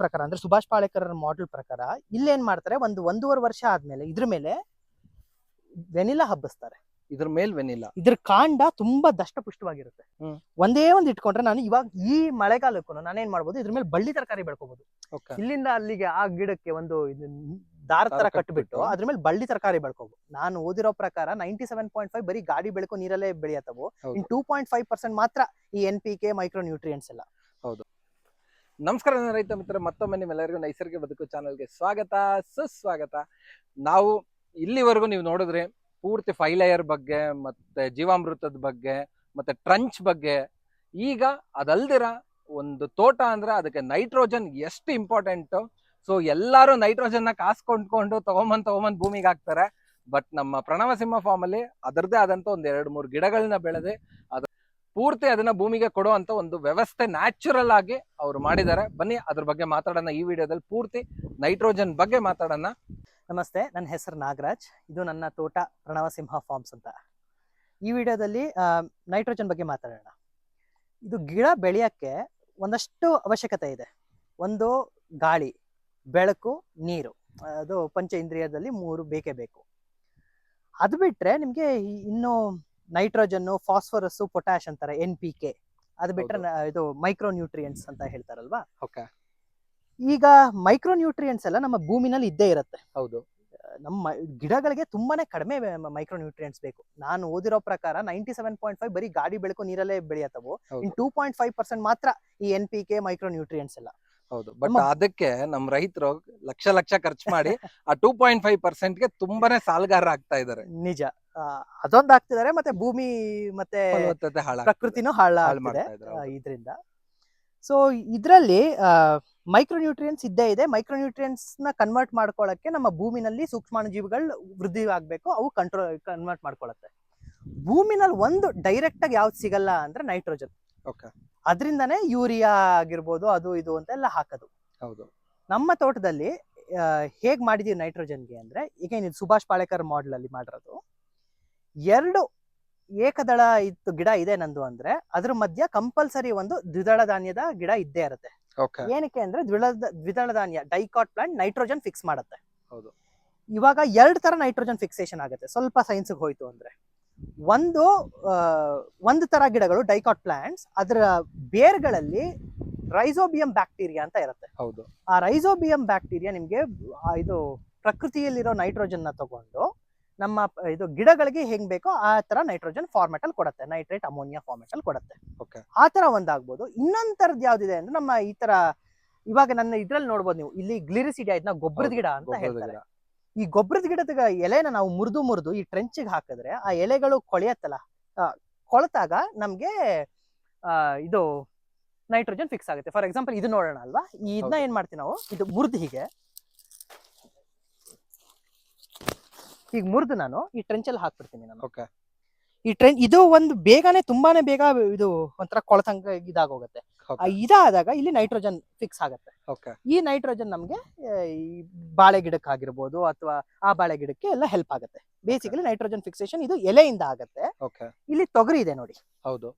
ಪ್ರಕಾರ ಅಂದ್ರೆ ಸುಭಾಷ್ ಪಾಳೇಕರ್ ಮಾಡೆಲ್ ಪ್ರಕಾರ ಇಲ್ಲೇನ್ ಮಾಡ್ತಾರೆ ಒಂದು ಒಂದೂವರೆ ವರ್ಷ ಆದ್ಮೇಲೆ ಇದ್ರ ಮೇಲೆ ವೆನಿಲಾ ಹಬ್ಬಿಸ್ತಾರೆ. ಇದ್ರ ಮೇಲ್ ವೆನಿಲಾ ಇದ್ರ ಕಾಂಡ ತುಂಬಾ ದಷ್ಟಪುಷ್ಟವಾಗಿರುತ್ತೆ. ಒಂದೇ ಒಂದ್ ಇಟ್ಕೊಂಡ್ರೆ ನಾನು ಇವಾಗ ಈ ಮಳೆಗಾಲಕ್ಕೂ ನಾನೇನ್ ಮಾಡ್ಬೋದು ಇದ್ರ ಮೇಲೆ ಬಳ್ಳಿ ತರಕಾರಿ ಬೆಳ್ಕೋಬಹುದು ಇಲ್ಲಿಂದ ಅಲ್ಲಿಗೆ ಆ ಗಿಡಕ್ಕೆ ಒಂದು ದಾರ ತರ ಕಟ್ಬಿಟ್ಟು. ಅದ್ರ ಮೇಲೆ ಬಳ್ಳಿ ತರಕಾರಿ ಬೆಳ್ಕೋಬಹುದು ನಾನು ಓದಿರೋ ಪ್ರಕಾರ ನೈಂಟಿ ಸೆವೆನ್ ಪಾಯಿಂಟ್ ಫೈವ್ ಬರೀ ಗಾಡಿ ಬೆಳಕು ನೀರಲ್ಲೇ ಬೆಳೆಯತ್ತವು. In two point five percent ಮಾತ್ರ ಈ N P K micro nutrients ಎಲ್ಲ ನಮಸ್ಕಾರ ನನ್ನ ರೈತ ಮಿತ್ರ ಮತ್ತೊಮ್ಮೆ ನಿಮ್ಮೆಲ್ಲರಿಗೂ ನೈಸರ್ಗಿಕ ಬದುಕು ಚಾನಲ್ಗೆ ಸ್ವಾಗತ, ಸುಸ್ವಾಗತ. ನಾವು ಇಲ್ಲಿವರೆಗೂ ನೀವು ನೋಡಿದ್ರೆ ಪೂರ್ತಿ ಫೈಲಯರ್ ಲೇಯರ್ ಬಗ್ಗೆ, ಮತ್ತೆ ಜೀವಾಮೃತದ ಬಗ್ಗೆ, ಮತ್ತೆ ಟ್ರಂಚ್ ಬಗ್ಗೆ, ಈಗ ಅದಲ್ದಿರ ಒಂದು ತೋಟ ಅಂದ್ರೆ ಅದಕ್ಕೆ ನೈಟ್ರೋಜನ್ ಎಷ್ಟು ಇಂಪಾರ್ಟೆಂಟು ಸೊ ಎಲ್ಲರೂ ನೈಟ್ರೋಜನ್ನ ಕಾಸು ಕಾಸ್ಕೊಂಡ್ಕೊಂಡು ತಗೊಂಬಂದ್, ತಗೊಂಬಂದು ಭೂಮಿಗೆ ಹಾಕ್ತಾರೆ. ಬಟ್ ನಮ್ಮ ಪ್ರಣವ ಸಿಂಹ ಫಾರ್ಮಲ್ಲಿ ಅದರದೇ ಆದಂತ ಒಂದು ಎರಡು ಮೂರು ಗಿಡಗಳನ್ನ ಬೆಳೆದೆ. ಅದ ಪೂರ್ತಿ ಅದನ್ನ ಭೂಮಿಗೆ ಕೊಡುವಂತ ಒಂದು ವ್ಯವಸ್ಥೆ ನ್ಯಾಚುರಲ್ ಆಗಿ ಅವ್ರು ಮಾಡಿದ್ದಾರೆ. ಬನ್ನಿ, ಅದ್ರ ಬಗ್ಗೆ ಮಾತಾಡೋಣ ಈ ವಿಡಿಯೋದಲ್ಲಿ ಪೂರ್ತಿ. ನೈಟ್ರೋಜನ್ ಬಗ್ಗೆ ಮಾತಾಡೋಣ. ನಮಸ್ತೆ, ನನ್ನ ಹೆಸರು ನಾಗರಾಜ್. ಇದು ನನ್ನ ತೋಟ ಪ್ರಣವ ಸಿಂಹ ಫಾರ್ಮ್ಸ್ ಅಂತ. ಈ ವಿಡಿಯೋದಲ್ಲಿ ನೈಟ್ರೋಜನ್ ಬಗ್ಗೆ ಮಾತಾಡೋಣ. ಇದು ಗಿಡ ಬೆಳೆಯಕ್ಕೆ ಒಂದಷ್ಟು ಅವಶ್ಯಕತೆ ಇದೆ. ಒಂದು ಗಾಳಿ, ಬೆಳಕು, ನೀರು. ಅದು ಪಂಚ ಇಂದ್ರಿಯದಲ್ಲಿ ಮೂರು ಬೇಕೇ ಬೇಕು. ಅದು ಬಿಟ್ರೆ ನಿಮಗೆ ಇನ್ನು ನೈಟ್ರೋಜನ್ನು ಫಾಸ್ಫರಸ್ ಪೊಟ್ಯಾಶ್ ಅಂತಾರೆ ಎನ್ ಪಿ ಕೆ ಅದು ಬಿಟ್ರೆ ಇದು ಮೈಕ್ರೋ ನ್ಯೂಟ್ರಿಯೆಂಟ್ಸ್ ಅಂತ ಹೇಳ್ತಾರಲ್ವಾ? ಓಕೆ. ಈಗ ಮೈಕ್ರೋ ನ್ಯೂಟ್ರಿಯೆಂಟ್ಸ್ ಎಲ್ಲ ನಮ್ಮ ಭೂಮಿನಲ್ಲಿ ಇದ್ದೇ ಇರುತ್ತೆ. ಹೌದು. ನಮ್ಮ ಗಿಡಗಳಿಗೆ ತುಂಬಾನೇ ಕಡಿಮೆ ಮೈಕ್ರೋ ನ್ಯೂಟ್ರಿಯೆಂಟ್ಸ್ ಬೇಕು. ನಾನು ಓದಿರೋ ಪ್ರಕಾರ ನೈಂಟಿ ಸೆವೆನ್ ಪಾಯಿಂಟ್ ಫೈವ್ ಬರೀ ಗಾಡಿ ಬೆಳಕು ನೀರಲ್ಲೇ ಬೆಳೆಯತ್ತವು. In two point five percent ಮಾತ್ರ ಈ N P K micro nutrients ಎಲ್ಲ. ಹೌದು. ಬಟ್ ಅದಕ್ಕೆ ನಮ್ ರೈತರು ಲಕ್ಷ ಲಕ್ಷ ಖರ್ಚು ಮಾಡಿ ಆ ಟೂ ಪಾಯಿಂಟ್ ಫೈವ್ ಪರ್ಸೆಂಟ್ಗೆ ತುಂಬಾನೇ ಸಾಲಗಾರ ಆಗ್ತಾ ಇದಾರೆ ನಿಜ. ಅದೊಂದು ಆಗ್ತಿದ್ದಾರೆ ಮತ್ತೆ ಭೂಮಿ ಮತ್ತೆ ಫಲವತ್ತತೆ ಹಾಳ ಪ್ರಕೃತಿನೂ ಹಾಳ ಮಾಡ್ತಾ. ಇದರಿಂದ. ಸೊ ಇದರಲ್ಲಿ ಮೈಕ್ರೋ ನ್ಯೂಟ್ರಿಯೆಂಟ್ಸ್ ಇದ್ದೇ ಇದೆ. ಮೈಕ್ರೋ ನ್ಯೂಟ್ರಿಯೆಂಟ್ಸ್ನ ಕನ್ವರ್ಟ್ ಮಾಡ್ಕೊಳ್ಳಕ್ಕೆ ನಮ್ಮ ಭೂಮಿನಲ್ಲಿ ಸೂಕ್ಷ್ಮಾಣುಜೀವಿಗಳು ವೃದ್ಧಿ ಆಗ್ಬೇಕು. ಅವು ಕಂಟ್ರೋಲ್ ಕನ್ವರ್ಟ್ ಮಾಡ್ಕೊಳತ್ತೆ. ಭೂಮಿನಲ್ಲಿ ಒಂದು ಡೈರೆಕ್ಟ್ ಆಗಿ ಯಾವ್ದು ಸಿಗಲ್ಲ ಅಂದ್ರೆ ನೈಟ್ರೋಜನ್ ಓಕೆ ಅದರಿಂದನೇ ಯೂರಿಯಾ ಆಗಿರ್ಬೋದು ಅದು ಇದು ಅಂತ ಎಲ್ಲ ಹಾಕೋದು. ಹೌದು. ನಮ್ಮ ತೋಟದಲ್ಲಿ ಹೇಗ್ ಮಾಡಿದೀವಿ ನೈಟ್ರೋಜನ್ಗೆ ಅಂದ್ರೆ ಈಗ ಏನಿದೆ ಸುಭಾಷ್ ಪಾಳೇಕರ್ ಮಾಡಲ್ ಅಲ್ಲಿ ಮಾಡಿರೋದು ಎರಡು ಏಕದಳ ಇತ್ತು ಗಿಡ ಇದೆ ನಂದು ಅಂದ್ರೆ ಅದ್ರ ಮಧ್ಯ ಕಂಪಲ್ಸರಿ ಒಂದು ದ್ವಿದಳ ಧಾನ್ಯದ ಗಿಡ ಇದ್ದೇ ಇರುತ್ತೆ. ಏನಕ್ಕೆ ಅಂದ್ರೆ ದ್ವಿದಳ ದ್ವಿದಳ ಧಾನ್ಯ ಡೈಕಾಟ್ ಪ್ಲಾಂಟ್ ನೈಟ್ರೋಜನ್ ಫಿಕ್ಸ್ ಮಾಡುತ್ತೆ. ಹೌದು. ಇವಾಗ ಎರಡ್ ತರ ನೈಟ್ರೋಜನ್ ಫಿಕ್ಸೇಷನ್ ಆಗುತ್ತೆ. ಸ್ವಲ್ಪ ಸೈನ್ಸ್ ಹೋಯ್ತು ಅಂದ್ರೆ. ಒಂದು ಒಂದು ತರ ಗಿಡಗಳು ಡೈಕಾಟ್ ಪ್ಲಾಂಟ್ಸ್ ಅದರ ಬೇರ್ಗಳಲ್ಲಿ ರೈಸೋಬಿಯಂ ಬ್ಯಾಕ್ಟೀರಿಯಾ ಅಂತ ಇರುತ್ತೆ. ಹೌದು. ಆ ರೈಸೋಬಿಯಂ ಬ್ಯಾಕ್ಟೀರಿಯಾ ನಿಮ್ಗೆ ಇದು ಪ್ರಕೃತಿಯಲ್ಲಿರೋ ನೈಟ್ರೋಜನ್ನ ತಗೊಂಡು ನಮ್ಮ ಇದು ಗಿಡಗಳಿಗೆ ಹೆಂಗ್ ಬೇಕೋ ಆ ತರ ನೈಟ್ರೋಜನ್ ಫಾರ್ಮೆಟ್ ಅಲ್ಲಿ ಕೊಡುತ್ತೆ. ನೈಟ್ರೇಟ್ ಅಮೋನಿಯಾ ಫಾರ್ಮೆಟ್ ಅಲ್ಲಿ ಕೊಡುತ್ತೆ. ಆ ತರ ಒಂದಾಗ್ಬೋದು. ಇನ್ನೊಂದ್ ತರದ್ ಯಾವ್ದಿದೆ ಅಂದ್ರೆ ನಮ್ಮ ಈ ತರ ಇವಾಗ ನನ್ನ ಇದ್ರಲ್ಲಿ ನೋಡ್ಬೋದು ನೀವು ಇಲ್ಲಿ ಗ್ಲಿರಿಸಿಡಿಯಾ ಇದನ್ನ ಗೊಬ್ಬರದ ಗಿಡ ಅಂತ ಹೇಳ್ತಾರೆ. ಈ ಗೊಬ್ಬರದ ಗಿಡದ ಎಲೆನ ನಾವು ಮುರಿದು ಮುರಿದು ಈ ಟ್ರೆಂಚಿಗೆ ಹಾಕಿದ್ರೆ ಆ ಎಲೆಗಳು ಕೊಳೆಯತ್ತಲ್ಲ ಕೊಳೆತಾಗ ನಮ್ಗೆ ಆ, ಇದು ನೈಟ್ರೋಜನ್ ಫಿಕ್ಸ್ ಆಗುತ್ತೆ. ಫಾರ್ ಎಕ್ಸಾಂಪಲ್ ಇದು ನೋಡೋಣ ಅಲ್ವಾ? ಈ ಇದನ್ನ. ಏನ್ ಮಾಡ್ತೀವಿ ನಾವು? ಇದು ಮುರಿದು ಹೀಗೆ. ಈಗ ಮುರಿದು ನಾನು ಈ ಟ್ರೆಂಚಲ್ಲಿ ಹಾಕ್ಬಿಡ್ತೀನಿ ನಾನು. ಓಕೆ ಈ ಟ್ರೆಂಚ್ ಇದು ಒಂದು ಬೇಗನೆ ತುಂಬಾನೇ ಬೇಗ ಇದು ಒಂಥರ ಕೊಳತಂಗ ಇದಾಗೋಗುತ್ತೆ. ಇದಾದಾಗ ಇಲ್ಲಿ ನೈಟ್ರೋಜನ್ ಫಿಕ್ಸ್ ಆಗುತ್ತೆ. ಓಕೆ ಈ ನೈಟ್ರೋಜನ್ ನಮ್ಗೆ ಈ ಬಾಳೆ ಗಿಡಕ್ಕೆ ಆಗಿರ್ಬೋದು ಅಥವಾ ಆ ಬಾಳೆ ಗಿಡಕ್ಕೆ ಎಲ್ಲ ಹೆಲ್ಪ್ ಆಗುತ್ತೆ. ಬೇಸಿಕಲಿ ನೈಟ್ರೋಜನ್ ಫಿಕ್ಸೇಷನ್ ಇದು ಎಲೆಯಿಂದ ಆಗುತ್ತೆ. ಇಲ್ಲಿ ತೊಗರಿ ಇದೆ ನೋಡಿ. ಹೌದು.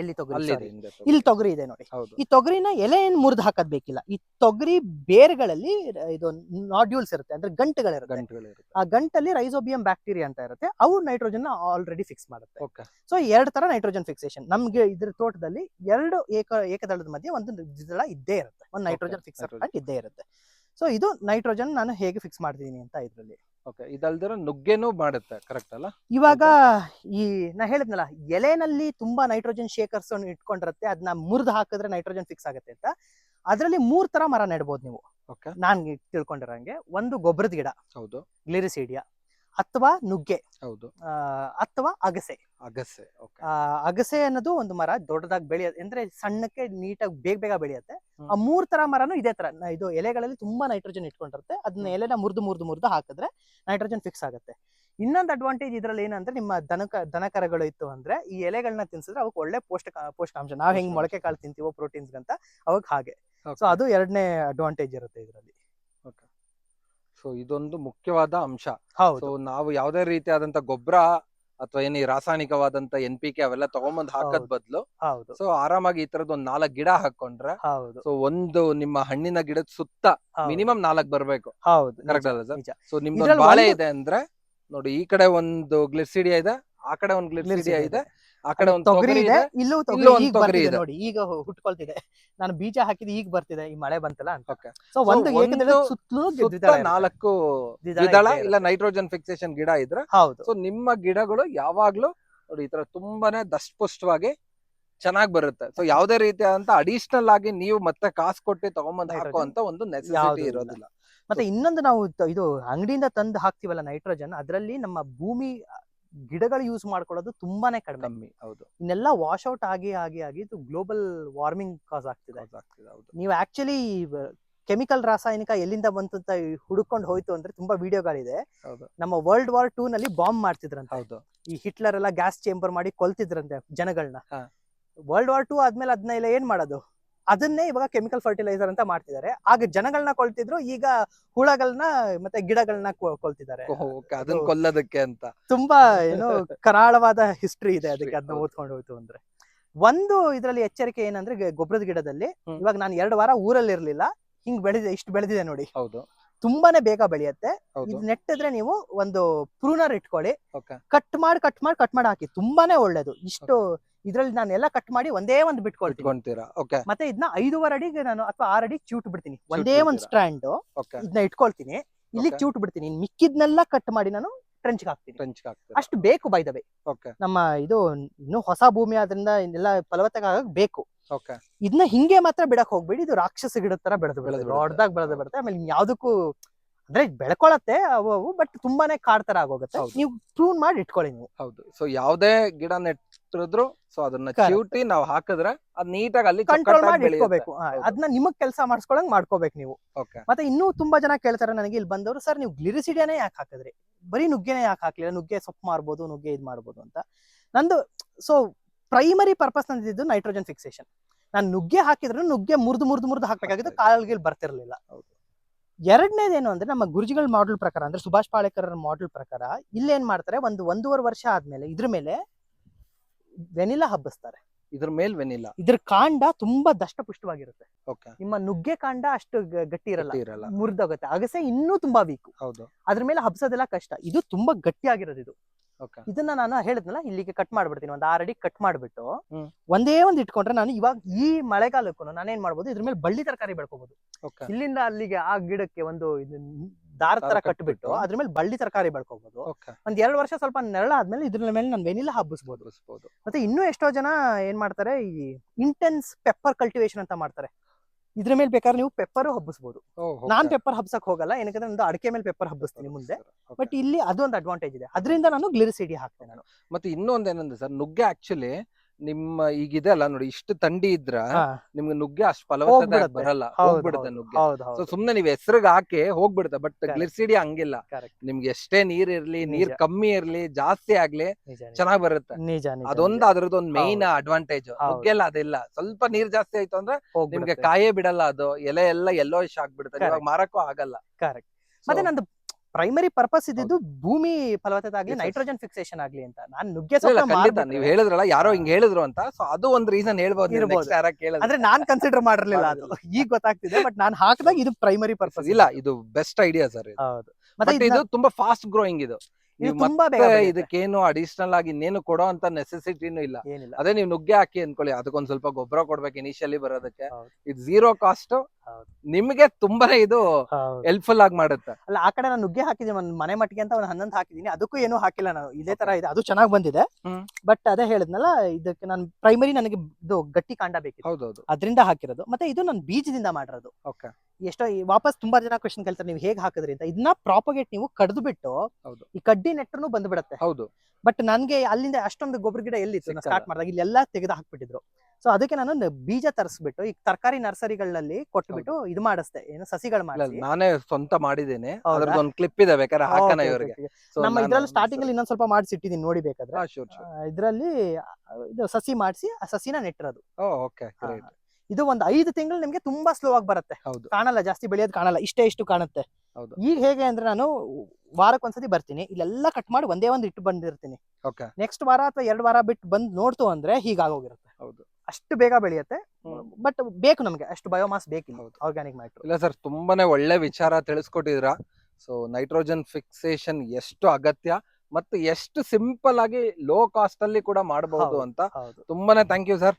ಎಲ್ಲಿ ತೊಗರಿ? ಅಲ್ಲಿದೆ sorry. ಹಿಂದೆ ಇಲ್ಲಿ ತೊಗರಿ ಇದೆ ನೋಡಿ. ಹೌದು. ಈ ತೊಗರಿನ ಎಲೆ ಏನ್ ಮುರಿದು ಹಾಕದ್ ಬೇಕಿಲ್ಲ ಈ ತೊಗರಿ ಬೇರ್ಗಳಲ್ಲಿ ಇದು ನಾಡ್ಯೂಲ್ಸ್ ಇರುತ್ತೆ ಅಂದ್ರೆ ಗಂಟುಗಳಿರುತ್ತೆ. ಗಂಟುಗಳಿರುತ್ತೆ. ಆ ಗಂಟಲ್ಲಿ ರೈಸೋಬಿಯಂ ಬ್ಯಾಕ್ಟೀರಿಯಾ ಅಂತ ಇರುತ್ತೆ. ಅವು ನೈಟ್ರೋಜನ್ ಆಲ್ರೆಡಿ ಫಿಕ್ಸ್ ಮಾಡುತ್ತೆ. ಓಕೆ. ಸೊ ಎರಡ್ ತರ ನೈಟ್ರೋಜನ್ ಫಿಕ್ಸೇಷನ್ ನಮ್ಗೆ ಇದ್ರ ತೋಟದಲ್ಲಿ ಎರಡು ಏಕ ಏಕದಳದ ಮಧ್ಯೆ ಒಂದು ದ್ವಿದಳ ಇದ್ದೇ ಇರುತ್ತೆ. ಒಂದು ನೈಟ್ರೋಜನ್ ಫಿಕ್ಸ್ nitrogen. ಇದ್ದೇ ಇರುತ್ತೆ. ಸೊ ಇದು ನೈಟ್ರೋಜನ್ ನಾನು ಹೇಗೆ ಫಿಕ್ಸ್ ಮಾಡ್ತಿದ್ದೀನಿ ಅಂತ ಇದ್ರಲ್ಲಿ. ಓಕೆ ಇದಲ್ದಿರೋ ನುಗ್ಗೆನೂ ಮಾಡುತ್ತೆ ಕರೆಕ್ಟ್ ಅಲ್ಲ? ಇವಾಗ ಈ ನಾ ಹೇಳಿದ್ನಲ್ಲ ಎಲೆನಲ್ಲಿ ತುಂಬಾ ನೈಟ್ರೋಜನ್ ಶೇಖರ್ಸ್ ಇಟ್ಕೊಂಡಿರುತ್ತೆ ಅದನ್ನ ಮುರಿದು ಹಾಕಿದ್ರೆ ನೈಟ್ರೋಜನ್ ಫಿಕ್ಸ್ ಆಗುತ್ತೆ ಅಂತ. ಅದರಲ್ಲಿ ಮೂರ್ ತರ ಮರ ನೆಡ್ಬೋದು ನೀವು. ಓಕೆ ನಾನ್ ತಿಳ್ಕೊಂಡಿರಂಗೆ. ಒಂದು ಗೊಬ್ಬರದ ಗಿಡ. ಹೌದು. ಗ್ಲಿರಿಸೀಡಿಯಾ ಅಥವಾ ನುಗ್ಗೆ ಹೌದು. ಅಥವಾ ಅಗಸೆ. ಅಗಸೆ ಆ, ಅಗಸೆ ಅನ್ನೋದು ಒಂದು ಮರ ದೊಡ್ಡದಾಗಿ ಬೆಳೆಯುತ್ತೆ ಅಂದ್ರೆ ಸಣ್ಣಕ್ಕೆ ನೀಟಾಗಿ ಬೇಗ ಬೇಗ ಬೆಳೆಯುತ್ತೆ. ಆ ಮೂರ್ ತರ ಮರನು ಇದೇ ತರ ನ- ಇದು ಎಲೆಗಳಲ್ಲಿ ತುಂಬಾ ನೈಟ್ರೋಜನ್ ಇಟ್ಕೊಂಡಿರುತ್ತೆ. ಅದನ್ನ. ಎಲೆನ ಮುರಿದು ಮುರಿದು ಮುರಿದು ಹಾಕಿದ್ರೆ ನೈಟ್ರೋಜನ್ ಫಿಕ್ಸ್ ಆಗುತ್ತೆ. ಇನ್ನೊಂದು ಅಡ್ವಾಂಟೇಜ್ ಇದ್ರಲ್ಲಿ ಏನಂದ್ರೆ ನಿಮ್ಮ ದನಕ ದನಕರಗಳು ಇತ್ತು ಅಂದ್ರೆ ಈ ಎಲೆಗಳನ್ನ ತಿನ್ಸಿದ್ರೆ ಅವಕ್ಕೆ ಒಳ್ಳೆ ಪೋಷಕ ಪೋಷಕಾಂಶ ನಾವ್ ಹೆಂಗ್ ಪೋಷಕಾಂಶ. ಮೊಳಕೆ ಕಾಳು ತಿಂತೀವೋ ಪ್ರೋಟೀನ್ಸ್ ಅಂತ ಅವಾಗ ಹಾಗೆ. ಸೊ ಅದು ಎರಡನೇ ಅಡ್ವಾಂಟೇಜ್ ಇರುತ್ತೆ ಇದರಲ್ಲಿ. ಸೊ ಇದೊಂದು ಮುಖ್ಯವಾದ ಅಂಶ. ಸೊ ಹೌದು ನಾವು ಯಾವುದೇ ರೀತಿಯಾದಂತ ಗೊಬ್ಬರ ಅಥವಾ ಏನಿ ರಾಸಾಯನಿಕವಾದಂತ ಎನ್ ಪಿ ಕೆ ಅವೆಲ್ಲ ತಗೊಂಬಂದ್ ಹಾಕದ್ ಹೌದು. ಬದ್ಲು ಹೌದು. ಸೊ ಆರಾಮಾಗಿ ಈ ತರದ್ ಒಂದ್ ನಾಲ್ಕ್ ಗಿಡ ಹಾಕೊಂಡ್ರೆ ಹೌದು. ಸೊ ಒಂದು ನಿಮ್ಮ ಹಣ್ಣಿನ ಗಿಡದ ಸುತ್ತ ಹೌದು. ಮಿನಿಮಮ್ ನಾಲ್ಕ್ ಬರ್ಬೇಕು. ಹೌದು. ಕರೆಕ್ಟ್ ಅಲ್ಲ ಸರ್? ನಿಜ. ಸೊ ನಿಮ್ದು ಇದ್ರಲ್ಲಿ ಬಾಳೆ ಒಂದು- ಇದೆ ಅಂದ್ರೆ ನೋಡಿ ಈ ಕಡೆ ಒಂದು ಗ್ಲಿಸಿಡಿಯಾ ಇದೆ ಆ ಕಡೆ ಒಂದ್ ಗ್ಲಿಸಿಡಿಯಾ ಇದೆ. ಆ ಕಡೆ ಒಂದು ತೊಗರಿ ಇದೆ ಇಲ್ಲೂ ತೊಗರಿ ಈಗ ಬರ್ತಿದೆ. ನೋಡಿ ಈಗ ಹುಟ್ಕೊಳ್ತಿದೆ. ನಾನು ಬೀಜ ಹಾಕಿದ ಈಗ ಬರ್ತಿದೆ ಈ ಮಳೆ ಬಂತಲ್ಲ ಅಂತ. ಸೊ ಒಂದು ಏಕದಳ ಸುತ್ತಲೂ ಸುತ್ತ ನಾಲ್ಕು ದ್ವಿದಳ ಇಲ್ಲ ನೈಟ್ರೋಜನ್ ಫಿಕ್ಸೇಷನ್ ಗಿಡ ಇದ್ರೆ ಹೌದು. ಸೊ ನಿಮ್ಮ ಗಿಡಗಳು ಯಾವಾಗ್ಲೂ ನೋಡಿ ಈ ತರ ತುಂಬಾನೇ ದಷ್ಟಪುಷ್ಟವಾಗಿ ಚೆನ್ನಾಗ್ ಬರುತ್ತೆ. ಸೊ ಯಾವ್ದೇ ಅಂತ ಅಡಿಷನಲ್ ಆಗಿ ನೀವು ಮತ್ತೆ ಕಾಸು ಕೊಟ್ಟು ತಗೊಂಬಂದ್ Nitrogen. ಹಾಕುವಂತ ಒಂದು ನೆಸೆಸಿಟಿ ಇರೋದಿಲ್ಲ. ಮತ್ತೆ ಇನ್ನೊಂದು ನಾವು ಇದು ಅಂಗಡಿಯಿಂದ ತಂದು ಹಾಕ್ತಿವಲ್ಲ ನೈಟ್ರೋಜನ್ ಅದರಲ್ಲಿ ನಮ್ಮ ಭೂಮಿ ಗಿಡಗಳು ಯೂಸ್ ಮಾಡ್ಕೊಳ್ಳೋದು ತುಂಬಾನೇ ಕಡಿಮೆ. ಕಮ್ಮಿ ಹೌದು. ಇನ್ನೆಲ್ಲ ವಾಶ್ ಔಟ್ ಆಗಿ ಆಗಿ ಆಗಿ ಇದು ಗ್ಲೋಬಲ್ ವಾರ್ಮಿಂಗ್ ಕಾಸ್ ಆಗ್ತಿದೆ. ಆಗ್ತಿದೆ ಹೌದು. ನೀವು ಆಕ್ಚುಲಿ ಕೆಮಿಕಲ್ ರಾಸಾಯನಿಕ ಎಲ್ಲಿಂದ ಬಂತು ಅಂತ ಹುಡುಕೊಂಡು ಹೋಯ್ತು ಅಂದ್ರೆ ತುಂಬಾ ವಿಡಿಯೋಗಳಿದೆ. ಹೌದು. ನಮ್ಮ ವರ್ಲ್ಡ್ ವಾರ್ ಟೂ ನಲ್ಲಿ ಬಾಂಬ್ ಮಾಡ್ತಿದ್ರಂತ. ಹೌದು. ಈ ಹಿಟ್ಲರ್ ಎಲ್ಲ ಗ್ಯಾಸ್ ಚೇಂಬರ್ ಮಾಡಿ ಕೊಲ್ತಿದ್ರಂತೆ ಜನಗಳನ್ನ ಹಾ. ವರ್ಲ್ಡ್ ವಾರ್ ಟೂ ಆದ್ಮೇಲೆ ಅದನ್ನೆಲ್ಲ ಏನ್ ಮಾಡೋದು? ಅದನ್ನೇ ಇವಾಗ ಕೆಮಿಕಲ್ ಫರ್ಟಿಲೈಸರ್ ಅಂತ ಮಾಡ್ತಿದ್ದಾರೆ. ಆಗ ಜನಗಳನ್ನ ಕೊಲ್ತಿದ್ರು ಈಗ ಹುಳಗಳನ್ನ ಮತ್ತೆ ಗಿಡಗಳನ್ನ ಕೊ- ಕೊಲ್ತಿದ್ದಾರೆ ಓಕೆ. ಅದನ್ನ ಅದು- ಕೊಲ್ಲದಕ್ಕೆ ಅಂತ. ತುಂಬಾ ಏನು ಕರಾಳವಾದ ಹಿಸ್ಟ್ರಿ ಇದೆ ಅದಕ್ಕೆ ಅದನ್ನ. ಓದ್ಕೊಂಡು ಹೋಯ್ತು ಅಂದ್ರೆ. ಒಂದು ಇದರಲ್ಲಿ ಎಚ್ಚರಿಕೆ ಏನಂದ್ರೆ ಗೊಬ್ಬರದ ಗಿಡದಲ್ಲಿ. ಇವಾಗ ನಾನು ಎರಡು ವಾರ ಊರಲ್ಲಿ ಇರ್ಲಿಲ್ಲ ಹಿಂಗ್ ಬೆಳೆದಿದೆ ಇಷ್ಟು ಬೆಳೆದಿದೆ ನೋಡಿ. ಹೌದು. ತುಂಬಾನೇ ಬೇಗ ಬೆಳೆಯುತ್ತೆ. ಇದು ನೆಟ್ಟಿದ್ರೆ ನೀವು ಒಂದು ಪ್ರೂನರ್ ಇಟ್ಕೊಳ್ಳಿ. ಕಟ್ ಮಾಡಿ ಕಟ್ ಮಾಡಿ ಕಟ್ ಮಾಡಿ ಹಾಕಿ. ತುಂಬಾನೇ ಒಳ್ಳೇದು. ಇಷ್ಟು ಇದ್ರಲ್ಲಿ ನಾನು ಎಲ್ಲ ಕಟ್ ಮಾಡಿ ಒಂದೇ ಒಂದು ಬಿಟ್ಕೊಳ್ತೀನಿ. ಇಟ್ಕೊಂತೀರಾ? ಓಕೆ ಮತ್ತೆ ಇದನ್ನ ಐದೂವರೆ ಅಡಿಗೆ ನಾನು ಅಥವಾ ಆರ್ ಅಡಿ ಚೂಟ್ ಬಿಡ್ತೀನಿ. ಒಂದೇ ಒಂದು ಸ್ಟ್ರಾಂಡ್ ಸ್ಟ್ಯಾಂಡ್ ಓಕೆ ಇದನ್ನ ಇಟ್ಕೊಳ್ತೀನಿ. ಇಲ್ಲಿ. ಚೂಟ್ ಬಿಡ್ತೀನಿ. ಇನ್ ಮಿಕ್ಕಿದ್ನೆಲ್ಲ ಕಟ್ ಮಾಡಿ ನಾನು ಟ್ರೆಂಚ್ ಹಾಕ್ತೀನಿ. ಹಾಕ್ತೀರಾ? ಅಷ್ಟು ಬೇಕು ಬೈದವೆ ಓಕೆ ನಮ್ಮ ಇದು ಇನ್ನು ಹೊಸ ಭೂಮಿ ಆದ್ರಿಂದ ಇನ್ನೆಲ್ಲ ಫಲವತ್ತಾಗ ಬೇಕು. ಓಕೆ ಇದನ್ನ ಹಿಂಗೆ ಮಾತ್ರ ಬಿಡಕ್ ಹೋಗ್ಬೇಡಿ. ಇದು ರಾಕ್ಷಸ ಗಿಡದ ತರ ಬೆಳೆದು ಬೆಳೆದು. ದೊಡ್ಡದಾಗಿ ಬೆಳೆದು ಬರುತ್ತೆ ಆಮೇಲೆ ಯಾವ್ದಕ್ಕೂ ಅಂದ್ರೆ ಬೆಳ್ಕೊಳತ್ತೆ ಅವು ಬಟ್ ತುಂಬಾನೇ ಕಾಡ್ತರ ಆಗೋಗುತ್ತೆ. ಹೌದು. ನೀವು ಪ್ರೂನ್ ಮಾಡಿ ಇಟ್ಕೊಳ್ಳಿ ನೀವು. ಹೌದು. ಸೊ ಯಾವ್ದೇ ಗಿಡ ನೆಟ್ಟಿದ್ರು ಸೊ ಅದನ್ನ Correct. ಚಿವುಟಿ ನಾವು ಹಾಕಿದ್ರೆ ಅದ್ ನೀಟಾಗಿ ಅಲ್ಲಿ ಕಂಟ್ರೋಲ್ ಮಾಡಿ ಇಟ್ಕೋಬೇಕು. ಅದನ್ನ ನಿಮಗ್ ಕೆಲಸ ಮಾಡಿಸ್ಕೊಳಂಗ್ ಮಾಡ್ಕೋಬೇಕು ನೀವು. ಓಕೆ. ಮತ್ತೆ ಇನ್ನೂ ತುಂಬಾ ಜನ ಕೇಳ್ತಾರೆ ನನಗೆ ಇಲ್ಲಿ ಬಂದವರು ಸರ್ ನೀವು ಗ್ಲಿರಿಸಿಡಿಯಾನೇ ಯಾಕೆ ಹಾಕಿದ್ರಿ? ಬರೀ ನುಗ್ಗೆನೇ ಯಾಕೆ ಹಾಕ್ಲಿಲ್ಲ? ನುಗ್ಗೆ ಸೊಪ್ಪು ಮಾಡ್ಬೋದು ನುಗ್ಗೆ ಇದು ಮಾಡ್ಬೋದು ಅಂತ. ನಂದು ಸೊ ಪ್ರೈಮರಿ ಪರ್ಪಸ್ ನಂದಿದ್ದು ನೈಟ್ರೋಜನ್ ಫಿಕ್ಸೇಷನ್ ನಾನು ನುಗ್ಗೆ ಹಾಕಿದ್ರು ನುಗ್ಗೆ ಮುರಿದು ಮುರಿದು ಮುರಿದು ಹಾಕ್ಬೇಕಾಗಿದ್ದು ಕಾಲ್ಗಿಲ್ ಬರ್ತಿರ್ಲಿಲ್ಲ. ಎರಡನೇದೇನು ಅಂದ್ರೆ ನಮ್ಮ ಗುರುಜಿಗಳ ಮಾಡೆಲ್ ಪ್ರಕಾರ ಅಂದ್ರೆ ಸುಭಾಷ್ ಪಾಳೇಕರ್ ಮಾಡೆಲ್ ಪ್ರಕಾರ ಇಲ್ಲೇನ್ ಮಾಡ್ತಾರೆ? ಒಂದು ಒಂದೂವರೆ ವರ್ಷ ಆದ್ಮೇಲೆ ಇದ್ರ ಮೇಲೆ ವೆನಿಲಾ ಹಬ್ಬಿಸ್ತಾರೆ. ಇದ್ರ ಮೇಲ್ ವೆನಿಲಾ. ಇದ್ರ ಕಾಂಡ ತುಂಬಾ ದಷ್ಟಪುಷ್ಟವಾಗಿರುತ್ತೆ. ಓಕೆ. ನಿಮ್ಮ ನುಗ್ಗೆ ಕಾಂಡ ಅಷ್ಟು ಗ- ಗಟ್ಟಿ ಇರಲ್ಲ. ಇರಲ್ಲ. ಮುರಿದೋಗುತ್ತೆ. ಅಗಸೆ ಇನ್ನೂ ತುಂಬಾ ವೀಕ್. ಹೌದು. ಅದ್ರ ಮೇಲೆ ಹಬ್ಸೋದೆಲ್ಲ ಕಷ್ಟ. ಇದು ತುಂಬಾ ಗಟ್ಟಿಯಾಗಿರೋದು ಇದು. ಓಕೆ. ಇದನ್ನ ನಾನು ಹೇಳಿದ್ನಲ್ಲ ಇಲ್ಲಿಗೆ ಕಟ್ ಮಾಡ್ಬಿಡ್ತೀನಿ. ಒಂದ್ ಆರಡಿ ಕಟ್ ಮಾಡ್ಬಿಟ್ಟು ಹ್ಮ್. ಒಂದೇ ಒಂದ್ ಇಟ್ಕೊಂಡ್ರೆ ನಾನು ಇವಾಗ ಈ ಮಳೆಗಾಲಕ್ಕೂ ನಾನೇನ್ ಮಾಡ್ಬೋದು? ಇದ್ರ ಮೇಲೆ ಬಳ್ಳಿ ತರಕಾರಿ ಬೆಳ್ಕೋಬಹುದು ಓಕೆ. ಇಲ್ಲಿಂದ ಅಲ್ಲಿಗೆ ಆ ಗಿಡಕ್ಕೆ ಒಂದು ಇದು ದಾರ ತರ ಕಟ್ಬಿಟ್ಟು. ಅದ್ರ ಮೇಲೆ ಬಳ್ಳಿ ತರಕಾರಿ ಬೆಳ್ಕೋಬಹುದು ಒಂದ್ ಎರಡ್ ವರ್ಷ ಸ್ವಲ್ಪ ನೆರಳಾದ್ಮೇಲೆ ಇದ್ರ ಮೇಲೆ ನಾನು ವೆನಿಲಾ ಹಬ್ಬಿಸಬಹುದು ಮತ್ತೆ ಇನ್ನೂ ಎಷ್ಟೋ ಜನ ಏನ್ ಮಾಡ್ತಾರೆ ಈ ಇಂಟೆನ್ಸ್ ಪೆಪ್ಪರ್ ಕಲ್ಟಿವೇಶನ್ ಅಂತ ಮಾಡ್ತಾರೆ. ಇದ್ರ ಮೇಲೆ ಬೇಕಾದ್ರೆ ನೀವು ಪೆಪ್ಪರ್ ಹಬ್ಬಿಸಬಹುದು ನಾನ್ ಪೆಪ್ಪರ್ ಹಬ್ಸಕ್ ಹೋಗಲ್ಲ ಏನಕ್ಕೆ ಒಂದು ಅಡಿಕೆ ಮೇಲೆ ಪೆಪ್ಪರ್ ಹಬ್ಬಿಸ್ತೀನಿ ಮುಂದೆ. ಬಟ್ ಇಲ್ಲಿ ಅದೊಂದು ಅಡ್ವಾಂಟೇಜ್ ಇದೆ. ಅದರಿಂದ ನಾನು ಗ್ಲಿರಿಸಿಡಿ ಹಾಕ್ತೇನೆ ನಾನು. ಮತ್ತೆ ಇನ್ನೊಂದ್ ಏನಂದ್ರೆ ಸರ್ ನುಗ್ಗೆ ಆಕ್ಚುಲಿ ನಿಮ್ಮ ಈಗಿದೆ ಅಲ್ಲ ನೋಡಿ ಇಷ್ಟು ತಂಡಿ ಇದ್ರ ನಿಮ್ಗೆ ನುಗ್ಗೆ ಅಷ್ಟು ಫಲವತ್ತತೆ ಹೋಗ್ಬಿಡತ್ತೆ. ಬರಲ್ಲ ಹೌದು, ಹೋಗ್ಬಿಡುತ್ತೆ ಹೌದು, ನುಗ್ಗೆ. ಹೌದು ಸೊ ಹೌದು. ಸುಮ್ನೆ ನೀವ್ ಹೆಸರಿಗೆ ಹಾಕಿ ಹೋಗ್ಬಿಡುತ್ತೆ ಬಟ್ Correct. ಗ್ಲಿಸಿಡಿ ಹಂಗಿಲ್ಲ. Correct. ನಿಮ್ಗೆ ಎಷ್ಟೇ ನೀರ್ ಇರ್ಲಿ ನೀರ್ ಕಮ್ಮಿ ಇರ್ಲಿ ಜಾಸ್ತಿ ಆಗ್ಲಿ ನಿಜ ನಿಜ. ಚೆನ್ನಾಗ್ ಬರುತ್ತೆ. ನಿಜ ನಿಜ ಅದೊಂದು ಅದ್ರದ್ದು ಒಂದು ಮೇನ್ ಅಡ್ವಾಂಟೇಜ್ ನುಗ್ಗೆ ನುಗ್ಗೆಲ್ಲ ಅದಿಲ್ಲ. ಸ್ವಲ್ಪ ನೀರ್ ಜಾಸ್ತಿ ಆಯ್ತು ಅಂದ್ರೆ ನಿಮ್ಗೆ. ಕಾಯೇ ಬಿಡಲ್ಲ ಅದು. ಎಲೆ ಎಲ್ಲ ಎಲ್ಲೋ ಆಗ್ಬಿಡುತ್ತೆ. ಇವಾಗ Correct. ಮಾರಕ್ಕೂ ಆಗಲ್ಲ. ಕರೆಕ್ಟ್ ಮತ್ತೆ ನಂದು ಪ್ರೈಮರಿ ಪರ್ಪಸ್ ಇದ್ದಿದ್ದು ಭೂಮಿ ಫಲವತ್ತತೆ ಆಗ್ಲಿ. ನೈಟ್ರೋಜನ್ ಫಿಕ್ಸೇಷನ್ ಆಗ್ಲಿ ಅಂತ. ನಾನು ನುಗ್ಗೆ ನೀವು ಹೇಳಿದ್ರಲ್ಲ ಯಾರೋ. ಹಿಂಗ್ ಹೇಳಿದ್ರು ಅಂತ. ಸೊ ಅದು ಒಂದ್ ರೀಸನ್ ಹೇಳ್ಬೋದು ಇರ್ಬೋದು. ಅಂದ್ರೆ ನಾನ್ ಕನ್ಸಿಡರ್ ಮಾಡಿರ್ಲಿಲ್ಲ ಅದು. ಈಗ ಗೊತ್ತಾಗ್ತಿದೆ ಬಟ್ ನಾನು ಹಾಕಿದಾಗ ಇದು ಪ್ರೈಮರಿ ಪರ್ಪಸ್ ಇಲ್ಲ ಇದು ಬೆಸ್ಟ್ ಐಡಿಯಾ ಸರ್ ಹೌದು. ಮತ್ತೆ ಇದು ತುಂಬಾ ಫಾಸ್ಟ್ ಗ್ರೋಯಿಂಗ್ ಇದು. ತುಂಬಾ. ಇದಕ್ಕೇನು ಅಡಿಷನಲ್ ಆಗಿ ಇನ್ನೇನು ಕೊಡೋ ಅಂತ ನೆಸೆಸಿಟಿನೂ ಇಲ್ಲ. ಅದೇ ನೀವು ನುಗ್ಗೆ ಹಾಕಿ ಅನ್ಕೊಳ್ಳಿ. ಅದಕ್ಕೊಂದ್ ಸ್ವಲ್ಪ ಗೊಬ್ಬರ ಕೊಡ್ಬೇಕು ಇನಿಷಿಯಲಿ ಬರೋದಕ್ಕೆ. ಇದು ಜೀರೋ ಕಾಸ್ಟ್. ನಿಮ್ಗೆ ತುಂಬಾನೇ ಇದು ಹೌದು. ಹೆಲ್ಪ್ಫುಲ್ ಆಗಿ ಮಾಡುತ್ತೆ. ಅಲ್ಲ ಆ ಕಡೆ ನಾನು ನುಗ್ಗೆ ಹಾಕಿದ್ದೀನಿ ಒಂದ್ ಮನೆ ಮಟ್ಟಿಗೆ ಅಂತ ಒಂದು ಹನ್ನೊಂದು ಹಾಕಿದೀನಿ ಅದಕ್ಕೂ ಏನೂ ಹಾಕಿಲ್ಲ ನಾನು. ಇದೇ ತರ ಇದೆ. ಅದು ಚೆನ್ನಾಗಿ ಬಂದಿದೆ. ಹ್ಮ್. ಬಟ್ ಅದೇ ಹೇಳಿದ್ನಲ್ಲ ಇದಕ್ಕೆ ನಾನು ಪ್ರೈಮರಿ ನನಗೆ ಇದು ಗಟ್ಟಿ ಕಾಂಡ ಬೇಕಿತ್ತು. ಹೌದೌದು. ಅದರಿಂದ ಹಾಕಿರೋದು. ಮತ್ತೆ ಇದು ನಾನು ಬೀಜದಿಂದ ಮಾಡಿರೋದು. ಓಕೆ ಎಷ್ಟೋ ಈ ವಾಪಸ್ ತುಂಬಾ ಜನ ಕ್ವಶನ್ ಕೇಳ್ತಾರೆ ನೀವು ಹೇಗೆ ಹಾಕಿದ್ರಿ? ಅಂತ. ಇದನ್ನ ಪ್ರಾಪಗೇಟ್ ನೀವು ಕಡ್ದು ಬಿಟ್ಟು ಹೌದು. ಈ ಕಡ್ಡಿ ನೆಟ್ಟರು ಬಂದು ಬಿಡತ್ತೆ ಹೌದು. ಬಟ್ ನನ್ಗೆ ಅಲ್ಲಿಂದ ಅಷ್ಟೊಂದು ಗೊಬ್ಬರ ಗಿಡ ಎಲ್ಲಿತ್ತು? ಸಿಕ್ಕಲ್ಲ. ಸ್ಟಾರ್ಟ್ ಮಾಡಿದಾಗ ಇಲ್ಲೆಲ್ಲ ತೆಗೆದು ಹಾಕ್ಬಿಟ್ಟಿದ್ರು. ಸೊ ಅದಕ್ಕೆ ನಾನು ಬೀಜ ತರಿಸ್ಬಿಟ್ಟು ಈಗ ತರಕಾರಿ ನರ್ಸರಿಗಳಲ್ಲಿ ಕೊಟ್ಬಿಟ್ಟು ಇದು ಮಾಡಿಸ್ದೆ ಏನು ಸಸಿಗಳು ಮಾಡಿ ನಾನೇ ಸ್ವಂತ ಮಾಡಿದ್ದೇನೆ? ಒಂದು ಕ್ಲಿಪ್ ಇದೆ ಬೇಕಾದ್ರೆ ಹಾಕೋಣ ಇವರಿಗೆ. ನಮ್ಮ ಇದ್ರಲ್ಲಿ ಸ್ಟಾರ್ಟಿಂಗ್ ಅಲ್ಲಿ ಇನ್ನೊಂದ್ ಸ್ವಲ್ಪ ಮಾಡಿಸಿ ಇಟ್ಟಿದ್ದೀನಿ ನೋಡಿ ಬೇಕಾದ್ರೆ. ಇದ್ರಲ್ಲಿ ಇದು ಸಸಿ ಮಾಡಿಸಿ ಆ ಸಸಿನ ನೆಟ್ಟಿರೋದು ಓಕೆ ಇದು ಒಂದು ಐದು ತಿಂಗಳು ನಿಮ್ಗೆ ತುಂಬಾ ಸ್ಲೋ ಆಗಿ ಬರುತ್ತೆ. ಹೌದು. ಕಾಣಲ್ಲ ಜಾಸ್ತಿ ಬೆಳೆಯೋದು ಕಾಣಲ್ಲ ಇಷ್ಟೇ ಇಷ್ಟು ಕಾಣುತ್ತೆ. ಈಗ ಹೇಗೆ ಅಂದ್ರೆ ನಾನು ವಾರಕ್ಕೊಂದ್ಸತಿ ಬರ್ತೀನಿ ಇಲ್ಲೆಲ್ಲ ಕಟ್ ಮಾಡಿ ಒಂದೇ ಒಂದು ಇಟ್ಟು ಬಂದಿರ್ತೀನಿ. ನೆಕ್ಸ್ಟ್ ವಾರ ಅಥವಾ ಎರಡು ವಾರ ಬಿಟ್ಟು ಬಂದು ನೋಡ್ತು ಅಂದ್ರೆ ಹೀಗಾಗೋಗಿರುತ್ತೆ ಹೌದು. ಅಷ್ಟು ಬೇಗ ಬೆಳೆಯುತ್ತೆ. ಬಟ್ ಬೇಕು ನಮಗೆ ಅಷ್ಟು ಬಯೋಮಾಸ್ ಬೇಕಿಲ್ಲ. ಆರ್ಗ್ಯಾನಿಕ್ ಮ್ಯಾಟ್ರ್ ಇಲ್ಲ ಸರ್ ತುಂಬಾನೇ ಒಳ್ಳೆ ವಿಚಾರ ತಿಳಿಸ್ಕೊಟ್ಟಿದ್ರ ಸೊ ನೈಟ್ರೋಜನ್ ಫಿಕ್ಸೇಷನ್ ಎಷ್ಟು ಅಗತ್ಯ ಮತ್ತು ಎಷ್ಟು ಸಿಂಪಲ್ ಆಗಿ ಲೋ ಕಾಸ್ಟ್ ಅಲ್ಲಿ ಕೂಡ ಮಾಡಬಹುದು ಅಂತ ತುಂಬಾನೇ ಥ್ಯಾಂಕ್ ಯು ಸರ್